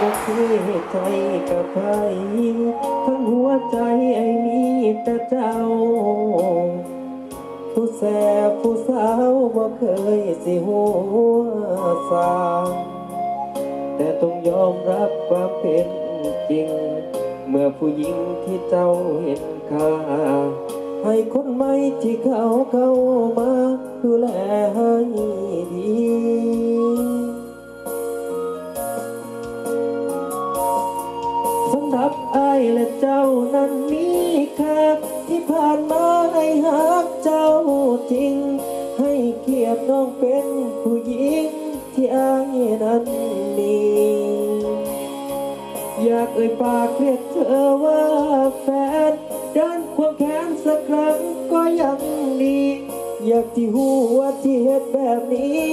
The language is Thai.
บ่เคยใจกับใครทั้งหัวใจไอ้มีแต่เจ้า ผู้แสบผู้สาวบ่เคยสิหัวสาแต่ต้องยอมรับความเป็นจริง เมื่อผู้หญิงที่เจ้าเห็นค่าให้คนใหม่ที่เขาเข้ามาดูแล รับไอ้ายและเจ้านั้นมีค่าที่ผ่านมาให้หักเจ้าจริง ให้เกียรติน้องเป็นผู้หญิงที่ไอ้ายนั้นมีอยากเอ่ยปากเรียกเธอว่าแฟนเดินควงแขนสักครั้งก็ยังดี อยากที่หัวที่เหตุแบบนี้